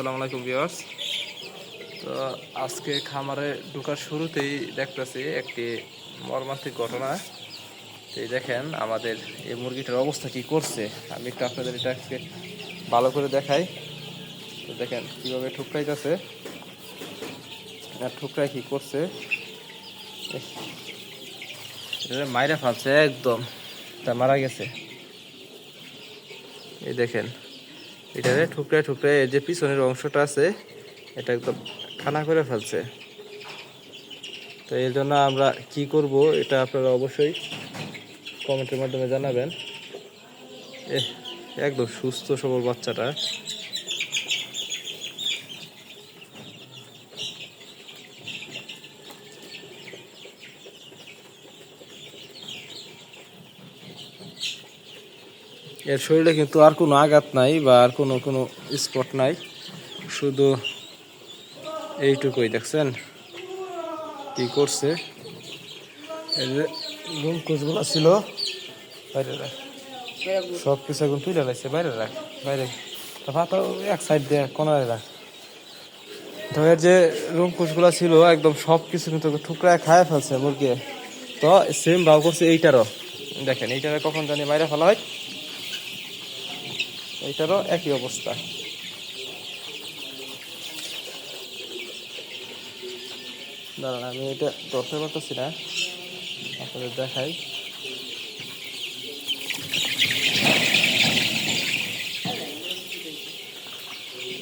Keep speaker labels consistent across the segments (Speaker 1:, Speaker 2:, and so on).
Speaker 1: আসসালামু আলাইকুম ভিউয়ার্স। তো আজকে খামারে ঢোকার শুরুতেই দেখতেছি একটি মর্মান্তিক ঘটনা। এই দেখেন আমাদের এই মুরগিটার অবস্থা কি করছে। আমি একটু আপনাদের এটা আজকে ভালো করে দেখাই। তো দেখেন কীভাবে ঠুকরাইতেছে। আর ঠুকরাই কি করছে? মাইরা ফালছে একদম। তা মারা গেছে। এই দেখেন। এটারে ঠুকরায় ঠুকরা এর যে পিছনের অংশটা আছে, এটা একদম খানা করে ফেলছে। তো এর জন্য আমরা কি করব, এটা আপনারা অবশ্যই কমেন্টের মাধ্যমে জানাবেন। একদম সুস্থ সবল বাচ্চাটা। এর শরীরে কিন্তু আর কোনো আঘাত নাই বা আর কোনো কোনো স্পট নাই। শুধু এইটুকুই, দেখছেন? কি করছে? এই যে রুমকুচগুলো ছিল, বাইরে রাখ। সব কিছু এখন তুলে রাখছে, বাইরে রাখ, বাইরে। তা পাতা এক সাইড দিয়ে, কোনায় রাখ। তো এর যে রুমকুচগুলো ছিল, একদম সব কিছু কিন্তু ঠুকরায় খায় ফেলছে মুরগি। তো সেম ভাব করছে এইটারও। দেখেন, এইটারে কখন জানি বাইরে ফেলা হয়। এইটারও একই অবস্থা। দাঁড়ান, আমি এটা ধরতে পারতেছি না। আপনাদের দেখাই।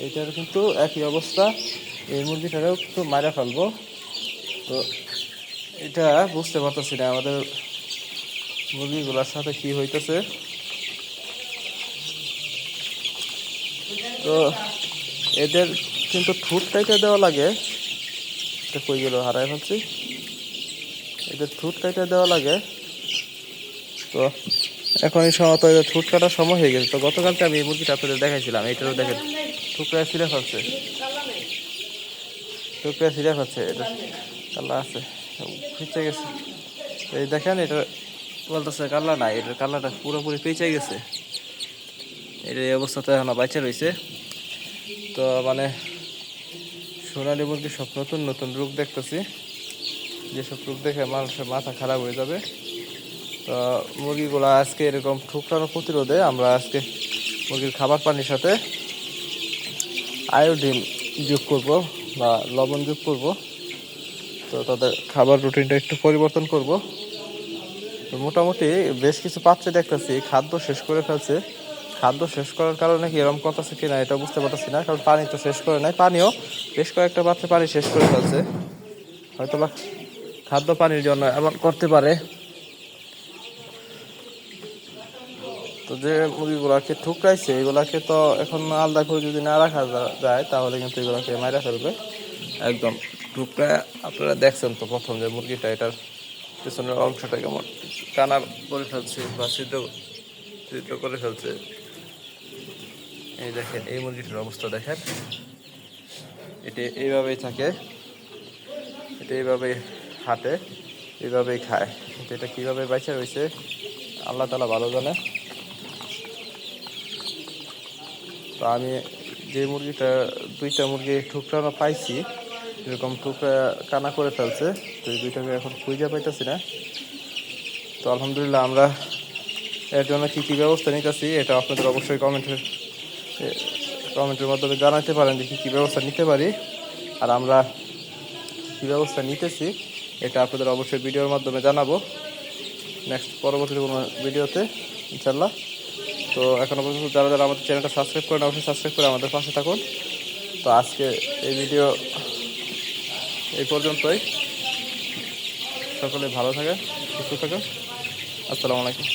Speaker 1: এইটার কিন্তু একই অবস্থা। এই মুরগিটারেও কিন্তু মারা ফেলব। তো এটা বুঝতে পারতেছি না আমাদের মুরগিগুলোর সাথে কি হইতেছে। তো এদের কিন্তু ঠোঁট কাইটা দেওয়া লাগে। কই গেল? হারাই ফেলছি। এদের ঠোঁট কাইটা দেওয়া লাগে। তো এখন এই সময় তো এদের ঠোঁট কাটার সময় হয়ে গেছে। তো গতকালকে আমি এই মুরগিটা আপনাদের দেখাইছিলাম। এটারও দেখেন, টুকরা ছিঁড়ে ফেলছে। টুকরা ছিঁড়ে ফেলছে। এটা কাল্লা আছে। ফিচে গেছে। এই দেখেন, এটা বলতেছে কাল্লা নাই। এটার কাল্লাটা পুরোপুরি পেঁচে গেছে। এটা এই অবস্থাতে এখন বাইচে রয়েছে তো মানে সোনালি মুরগির সব নতুন নতুন রূপ দেখতেছি। যেসব রূপ দেখে মানুষের মাথা খারাপ হয়ে যাবে। তো মুরগিগুলো আজকে এরকম ঠুকরানো প্রতিরোধে আমরা আজকে মুরগির খাবার পানির সাথে আয়োডিন যোগ করব বা লবণ যোগ করব। তো তাদের খাবার রুটিনটা একটু পরিবর্তন করব। তো মোটামুটি বেশ কিছু পাত্রে দেখতেছি, খাদ্য শেষ করে ফেলছে। খাদ্য শেষ করার কারণে কি এরকম করতেছে কিনা এটা বুঝতে পারতেছি না, কারণ পানি তো শেষ করে নাই। পানিও বেশ কয়েকটা পাত্রে পানি শেষ করে ফেলছে। হয়তো বা খাদ্য পানির জন্য এমন করতে পারে। তো যে মুরগিগুলাকে ঠুকরাইছে, এগুলাকে তো এখন আলাদা করে যদি না রাখা যায়, তাহলে কিন্তু এগুলাকে মারা ফেলবে। একদম টুকরা আপনারা দেখছেন তো প্রথম যে মুরগিটা, এটার পেছনের অংশটা কেমন? কানা করে ফেলছে বা সিদ্ধ সিদ্ধ করে ফেলছে। এই দেখেন, এই মুরগিটার অবস্থা দেখেন। এটি এইভাবেই থাকে, এটা এইভাবেই হাঁটে, এইভাবেই খায়। এটা কীভাবে বাইচা রয়েছে, আল্লাহ তালা ভালো জানে। তো আমি যে মুরগিটা, দুইটা মুরগি ঠুকরানো পাইছি, এরকম টুকরা কানা করে ফেলছে, তো এই দুইটাকে এখন খুঁজে পাইতেছি না। তো আলহামদুলিল্লাহ আমরা এর জন্য কী কী ব্যবস্থা নিতেছি, এটা আপনাদের অবশ্যই কমেন্টের কমেন্টের মাধ্যমে জানাতে পারেন যে কী ব্যবস্থা নিতে পারি। আর আমরা কী ব্যবস্থা নিতেছি, এটা আপনাদের অবশ্যই ভিডিওর মাধ্যমে জানাব। নেক্সট পরবর্তী কোনো ভিডিওতে ইনশাল্লাহ তো এখনও পর্যন্ত যারা যারা আমাদের চ্যানেলটা সাবস্ক্রাইব করেন, অবশ্যই সাবস্ক্রাইব করে আমাদের পাশে থাকুন। তো আজকে এই ভিডিও এই পর্যন্তই। সকলে ভালো থাকে সুস্থ থাকুন। আসসালামু আলাইকুম।